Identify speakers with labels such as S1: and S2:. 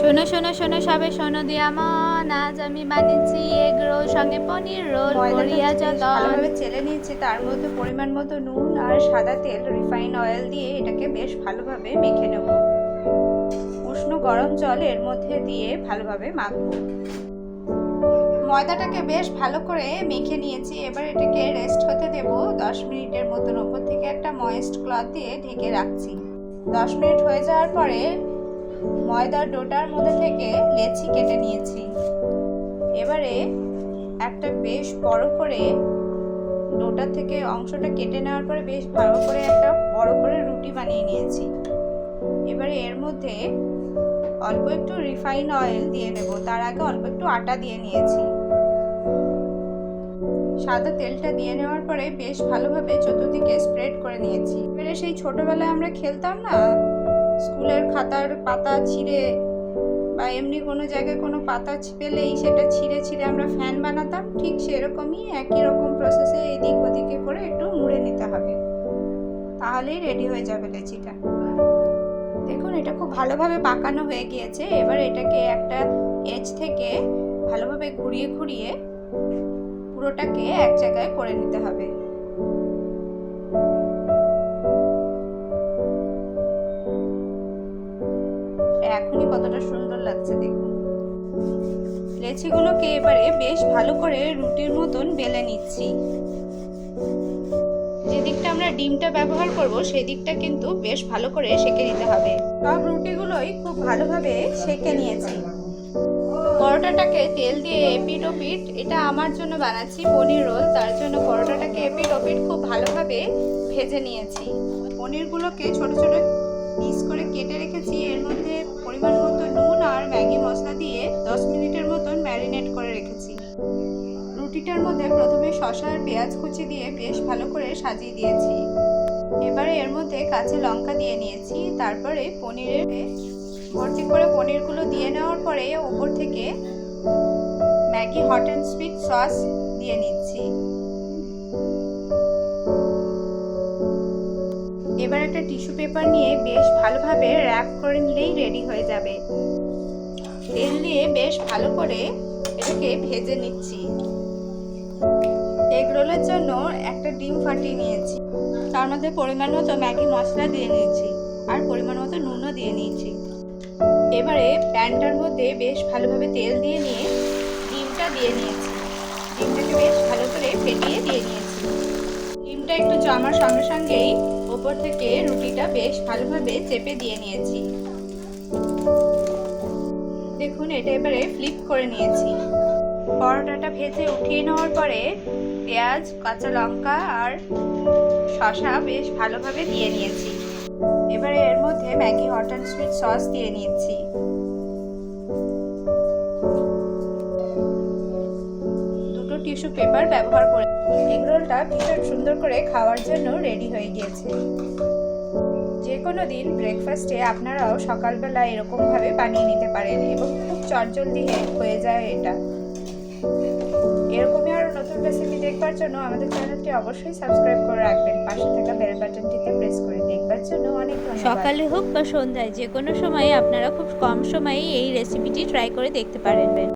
S1: শোনো শোনো শোনো সবে শোনো দিয়া মন। আজ আমি বানিয়েছি এগ রোল সঙ্গে পনির রোল। করিয়া
S2: বেশ
S1: যতন
S2: ভালোভাবে চেলে নিয়েছি। তার মধ্যে পরিমাণ মতো নুন আর সাদা তেল রিফাইন অয়েল দিয়ে এটাকে বেশ ভালোভাবে মেখে নেব। উষ্ণ গরম জল এর মধ্যে দিয়ে ভালোভাবে মাখবো। ময়দাটাকে বেশ ভালো করে মেখে নিয়েছি। এবার এটাকে রেস্ট হতে দেব। দশ মিনিটের মতন ওপর থেকে একটা ময়েস্ট ক্লথ দিয়ে ঢেকে রাখছি। দশ মিনিট হয়ে যাওয়ার পরে ময়দার ডোটার মধ্যে থেকে লেচি কেটে নিয়েছি। এবারে একটা বেশ বড় করে ডোটা থেকে অংশটা কেটে নেওয়ার পরে বেশ ভালো করে একটা বড় করে রুটি বানিয়ে নিয়েছি। এবারে এর মধ্যে অল্প একটু রিফাইন অয়েল দিয়ে দেব। তার আগে অল্প একটু আটা দিয়ে নিয়েছি। সাদা তেলটা দিয়ে নেওয়ার পরে বেশ ভালোভাবে চতুর্দিকে স্প্রেড করে নিয়েছি। এবারে সেই ছোটবেলায় আমরা খেলতাম না স্কুলের খাতার পাতা ছিঁড়ে বা এমনি কোনো জায়গায় কোনো পাতা পেলেই সেটা ছিঁড়ে ছিঁড়ে আমরা ফ্যান বানাতাম, ঠিক সেরকমই একই রকম প্রসেসে এদিক ওদিকে করে একটু মুড়ে নিতে হবে। তাহলেই রেডি হয়ে যাবে লেচিটা দেখুন, এটা খুব ভালোভাবে পাকানো হয়ে গিয়েছে। এবার এটাকে একটা এজ থেকে ভালোভাবে ঘুরিয়ে ঘুরিয়ে পুরোটাকে এক জায়গায় করে নিতে হবে। এখনই কতটা সুন্দর লাগছে দেখুন। লেচিগুলোকে এবারে বেশ ভালো করে রুটির মতন বেলে নিচ্ছি। যে দিকটা আমরা ডিমটা ব্যবহার করব, সেই দিকটা কিন্তু বেশ ভালো করে সেকে নিতে হবে। সব রুটিগুলোই খুব ভালোভাবে সেকে নিয়েছি। পরোটাটাকে তেল দিয়ে এপিট ওপিট এটা আমার জন্য বানাচ্ছি পনির রোল, তার জন্য পরোটাটাকে এপিট ওপিট খুব ভালোভাবে ভেজে নিয়েছি। পনিরগুলোকে ছোট ছোট পিস করে কেটে রেখেছি, এর মধ্যে পরিমাণ মতো নুন আর ম্যাগি মশলা দিয়ে দশ মিনিটের মতন ম্যারিনেট করে রেখেছি। রুটিটার মধ্যে প্রথমে শসা আর পেঁয়াজ কুচি দিয়ে বেশ ভালো করে সাজিয়ে দিয়েছি। এবারে এর মধ্যে কাঁচা লঙ্কা দিয়ে নিয়েছি, তারপরে পনিরের ভর্তি করে পনিরগুলো দিয়ে নেওয়ার পরে ওপর থেকে Maggi hot and sweet sauce দিয়ে নিচ্ছি। একটা টিস্যু পেপার নিয়ে বেশ ভালোভাবে র্যাপ করে নিলেই রেডি হয়ে যাবে। তেল দিয়ে বেশ ভালো করে এটাকে ভেজে নিচ্ছি। এগ রোলের জন্য একটা ডিম ফাটিয়ে নিয়েছি। তার মধ্যে পরিমাণ মতো ম্যাগি মশলা দিয়ে নিয়েছি আর পরিমাণ মতো নুনও দিয়ে নিয়েছি। এবারে প্যানটার মধ্যে বেশ ভালোভাবে তেল দিয়ে নিয়ে ডিমটা দিয়ে নিয়েছি। ডিমটাকে বেশ ভালো করে ফেটিয়ে দিয়ে নিয়েছি। ডিমটা একটু জমার সঙ্গে সঙ্গেই ওপর থেকে রুটিটা বেশ ভালোভাবে চেপে দিয়ে নিয়েছি। দেখুন, এটা এবারে ফ্লিপ করে নিয়েছি। পরোটাটা ভেজে উঠিয়ে নেওয়ার পরে পেঁয়াজ, কাঁচা লঙ্কা আর শসা বেশ ভালোভাবে দিয়ে নিয়েছি। এবারে এর মধ্যে Maggi hot and sweet sauce দিয়ে নিয়েছি। দুটো টিস্যু পেপার ব্যবহার করে এগরোলটা ভীষণ সুন্দর করে খাওয়ার জন্য রেডি হয়ে গিয়েছে। যে কোনো দিন ব্রেকফাস্টে আপনারাও সকালবেলা এরকমভাবে বানিয়ে নিতে পারেন এবং খুব চটজলদি হয়ে যায় এটা। এরকমই আরও নতুন রেসিপি দেখবার জন্য আমাদের চ্যানেলটি অবশ্যই সাবস্ক্রাইব করে রাখবেন। পাশে থাকা বেল বাটনটিতে প্রেস করে দেখবার জন্য অনেক
S1: সকালে হোক বা সন্ধ্যায়, যে কোনো সময়ে আপনারা খুব কম সময়ে এই রেসিপিটি ট্রাই করে দেখতে পারেন।